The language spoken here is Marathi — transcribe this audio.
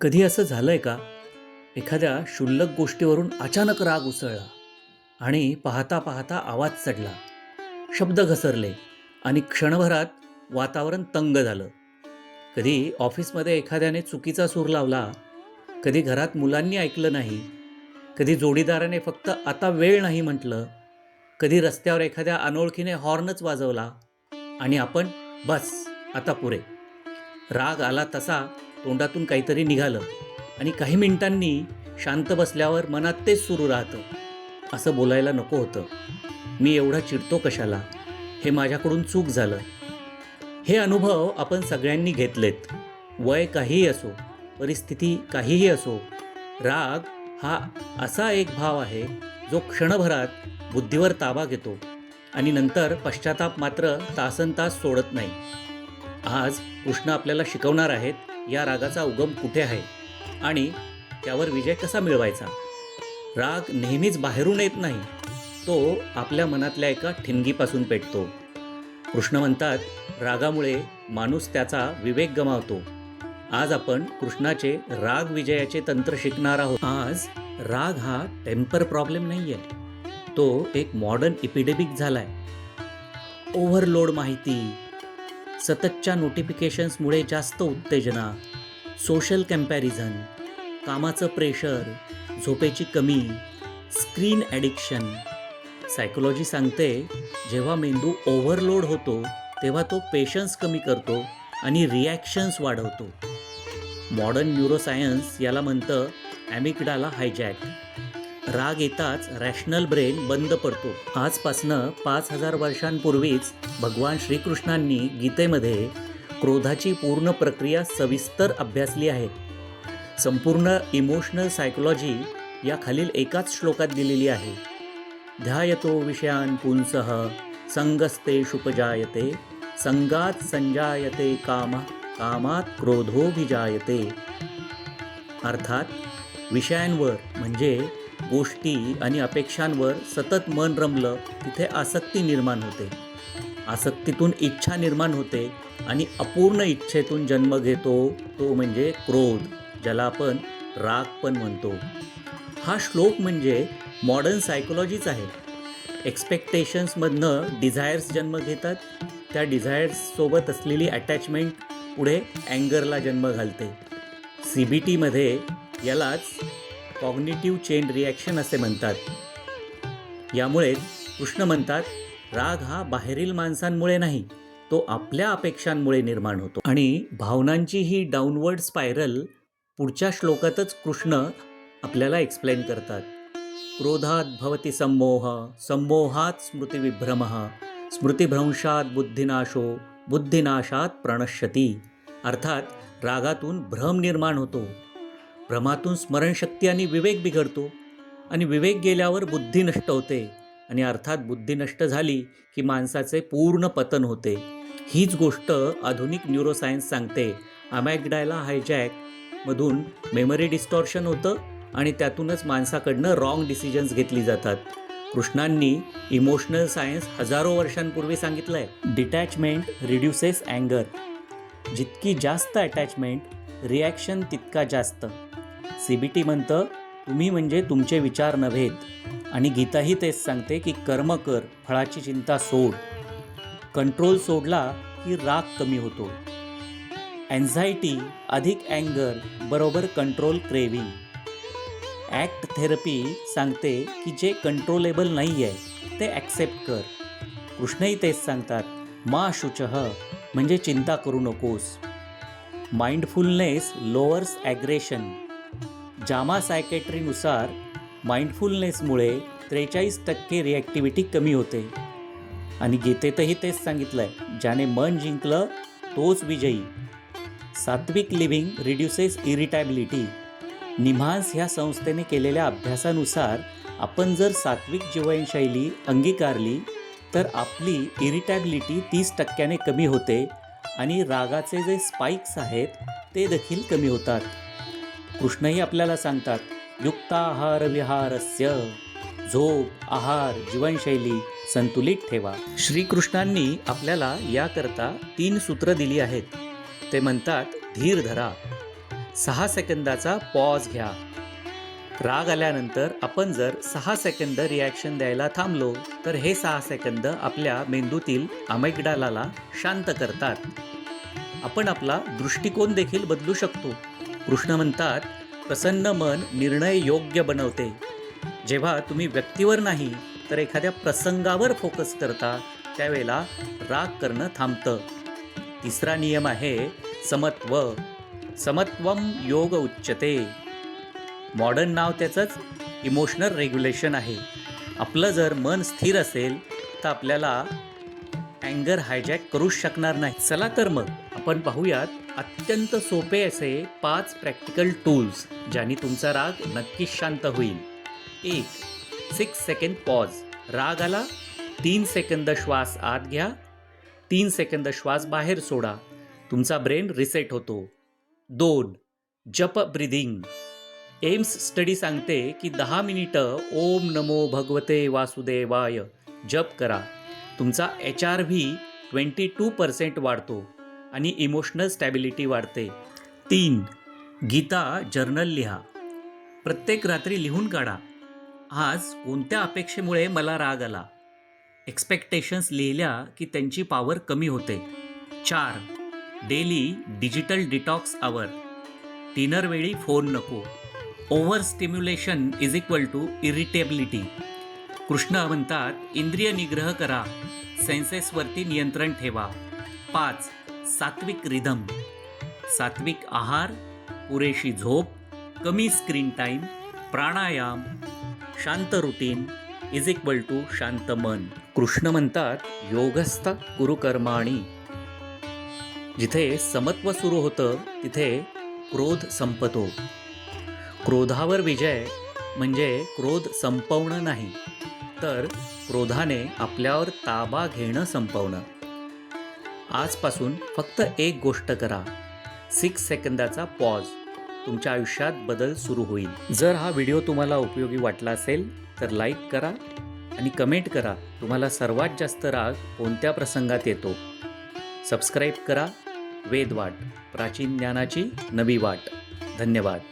कधी असं झालंय का? एखाद्या क्षुल्लक गोष्टीवरून अचानक राग उसळला आणि पाहता पाहता आवाज चढला. शब्द घसरले आणि क्षणभरात वातावरण तंग झालं. कधी ऑफिसमध्ये एखाद्याने चुकीचा सूर लावला कधी घरात मुलांनी ऐकलं नाही कधी जोडीदाराने फक्त आता वेळ नाही म्हटलं कधी रस्त्यावर एखाद्या अनोळखीने हॉर्नच वाजवला आणि आपण बस आता पुरे. राग आला तसा तोंडातून काहीतरी निघालं आणि काही मिनिटांनी शांत बसल्यावर मनात तेच सुरू राहतं. असं बोलायला नको होतं. मी एवढा चिडतो कशाला? हे माझ्याकडून चूक झालं. हे अनुभव आपण सगळ्यांनी घेतलेत. वय काहीही असो परिस्थिती काहीही असो राग हा असा एक भाव आहे जो क्षणभरात बुद्धीवर ताबा घेतो आणि नंतर पश्चाताप मात्र तासन तास सोडत नाही. आज कृष्ण आपल्याला शिकवणार आहेत या रागाचा उगम कुठे आहे? आणि त्यावर विजय कसा मिळवायचा? राग नेहमीच बाहेरून येत नाही. तो आपल्या मनातल्या एका ठिणगीपासून पेटतो. कृष्ण म्हणतात रागामुळे माणूस त्याचा विवेक गमावतो. आज आपण कृष्णाचे राग विजयाचे तंत्र शिकणार आहोत. आज राग हा टेम्पर प्रॉब्लेम नाही आहे तो एक मॉडर्न इपिडेमिक आहे ओव्हरलोड माहिती सततच्या नोटिफिकेशन्समुळे जास्त उत्तेजना. सोशल कंपॅरिझन कामाचं प्रेशर झोपेची कमी. स्क्रीन ॲडिक्शन सायकोलॉजी सांगते जेव्हा मेंदू ओव्हरलोड होतो तेव्हा तो पेशन्स कमी करतो आणि रिॲक्शन्स वाढवतो. मॉडर्न न्यूरोसायन्स याला म्हणतं ॲमिकडाला हायजॅक राग येताच रॅशनल ब्रेन बंद पडतो. आजपासनं पाच हजार वर्षांपूर्वीच भगवान श्रीकृष्णांनी गीतेमध्ये क्रोधाची पूर्ण प्रक्रिया सविस्तर अभ्यासली आहे. संपूर्ण इमोशनल सायकोलॉजी या खालील एकाच श्लोकात दिलेली आहे. ध्यायतो विषयान पुंसह संगस्ते शुपजायते संगात संजायते काम कामात क्रोधोभिजायते अर्थात विषयांवर म्हणजे गोष्टी आणि अपेक्षांवर सतत मन रमलं तिथे आसक्ती निर्माण होते. आसक्तीतून इच्छा निर्माण होते आणि अपूर्ण इच्छेतून जन्म घेतो तो म्हणजे क्रोध ज्याला आपण राग पण म्हणतो. हा श्लोक म्हणजे मॉडर्न सायकोलॉजीच आहे. एक्सपेक्टेशन्समधनं डिझायर्स जन्म घेतात त्या डिझायर्ससोबत असलेली अटॅचमेंट पुढे अँगरला जन्म घालते. सी बी टीमध्ये यालाच कॉग्निटिव्ह चेन रिॲक्शन असे म्हणतात. यामुळे कृष्ण म्हणतात राग हा बाहेरील माणसांमुळे नाही तो आपल्या अपेक्षांमुळे निर्माण होतो. आणि भावनांची ही डाऊनवर्ड स्पायरल पुढच्या श्लोकातच कृष्ण आपल्याला एक्सप्लेन करतात. क्रोधात भवती संमोह संमोहात स्मृतिविभ्रम स्मृतिभ्रंशात बुद्धिनाशो बुद्धिनाशात प्रणश्यती. अर्थात रागातून भ्रम निर्माण होतो. भ्रमातून स्मरणशक्ती आणि विवेक बिघडतो आणि विवेक गेल्यावर बुद्धी नष्ट होते आणि अर्थात बुद्धी नष्ट झाली की माणसाचे पूर्ण पतन होते. हीच गोष्ट आधुनिक न्यूरोसायन्स सांगते. अमॅगडायला हायजॅक मधून मेमरी डिस्टॉर्शन होतं आणि त्यातूनच माणसाकडनं रॉंग डिसिजन्स घेतली जातात. कृष्णांनी इमोशनल सायन्स हजारो वर्षांपूर्वी सांगितलं आहे डिटॅचमेंट रिड्युसेस अँगर. जितकी जास्त अटॅचमेंट रिॲक्शन तितका जास्त. सी बी टी म्हणतं तुम्ही म्हणजे तुमचे विचार नव्हेत. आणि गीताही तेच सांगते की कर्म कर फळाची चिंता सोड. कंट्रोल सोडला की राग कमी होतो. अँझायटी अधिक अँगर बरोबर कंट्रोल क्रेविंग. ॲक्ट थेरपी सांगते की जे कंट्रोलेबल नाही आहे ते ॲक्सेप्ट कर. कृष्णही तेच सांगतात मा शुचः म्हणजे चिंता करू नकोस. Mindfulness lowers aggression. जामा सायकेट्रीनुसार माइंडफुलनेसमुळे त्रेचाळीस टक्के रिॲक्टिव्हिटी कमी होते. आणि गीतेतही तेच सांगितलं आहे ज्याने मन जिंकलं तोच विजयी. सात्विक लिव्हिंग रिड्युसेस इरिटॅबिलिटी निम्हान्स ह्या संस्थेने केलेल्या अभ्यासानुसार आपण जर सात्विक जीवनशैली अंगीकारली तर आपली इरिटॅबिलिटी तीस टक्क्याने कमी होते आणि रागाचे जे स्पाइक्स आहेत ते देखील कमी होतात. कृष्णही आपल्याला सांगतात युक्ताहार विहारस्य झोप आहार जीवनशैली संतुलित ठेवा. श्रीकृष्णांनी आपल्याला याकरता तीन सूत्र दिली आहेत. ते म्हणतात धीर धरा सहा सेकंदाचा पॉज घ्या. राग आल्यानंतर आपण जर सहा सेकंद रिॲक्शन द्यायला थांबलो तर हे सहा सेकंद आपल्या मेंदूतील अमेगडालाला शांत करतात. आपण आपला दृष्टिकोन देखील बदलू शकतो. कृष्ण म्हणतात प्रसन्न मन निर्णय योग्य बनवते. जेव्हा तुम्ही व्यक्तीवर नाही तर एखाद्या प्रसंगावर फोकस करता त्यावेळेला राग करणं थांबतं. तिसरा नियम आहे समत्व. समत्वम योग उच्चते. मॉडर्न नाव त्याचंच इमोशनल रेग्युलेशन आहे. आपलं जर मन स्थिर असेल तर आपल्याला अँगर हायजॅक करूच शकणार नाही. चला तर मग आपण पाहूयात अत्यंत सोपे असे पाच प्रॅक्टिकल टूल्स ज्याने तुमचा राग नक्कीच शांत होईल. एक सिक्स सेकंड पॉज राग आला तीन सेकंद श्वास आत घ्या तीन सेकंद श्वास बाहेर सोडा. तुमचा ब्रेन रिसेट होतो. दोन जप ब्रिदिंग एम्स स्टडी सांगते की दहा मिनिटं ओम नमो भगवते वासुदेवाय जप करा. तुमचा H R V twenty two percent वाढतो आणि इमोशनल स्टॅबिलिटी वाढते. तीन गीता जर्नल लिहा. प्रत्येक रात्री लिहून काढा. आज कोणत्या अपेक्षेमुळे मला राग आला? एक्सपेक्टेशन्स लिहिल्या की त्यांची पॉवर कमी होते. चार डेली डिजिटल डिटॉक्स आवर डिनरवेळी फोन नको. Over stimulation is equal to irritability Krishna म्हणतात इंद्रिय निग्रह करा. सेन्सेसवरती नियंत्रण ठेवा. पाच. सात्विक रिदम. सात्विक आहार पुरेशी झोप कमी स्क्रीन टाईम प्राणायाम शांत रुटीन इज इक्वल टू शांत मन. कृष्ण म्हणतात योगस्थ गुरुकर्माणी. जिथे समत्व सुरू होतं तिथे क्रोध संपतो. क्रोधावर विजय म्हणजे क्रोध संपवणं नाही. तर क्रोधाने आपल्यावर ताबा घेणं संपवणं. आजपासून फक्त एक गोष्ट करा. सिक्स सेकंदाचा पॉज तुमच्या आयुष्यात बदल सुरू होईल. जर हा व्हिडिओ तुम्हाला उपयोगी वाटला असेल तर लाईक करा आणि कमेंट करा तुम्हाला सर्वात जास्त राग कोणत्या प्रसंगात येतो. सबस्क्राईब करा. वेदवाट प्राचीन ज्ञानाची नवी वाट. धन्यवाद.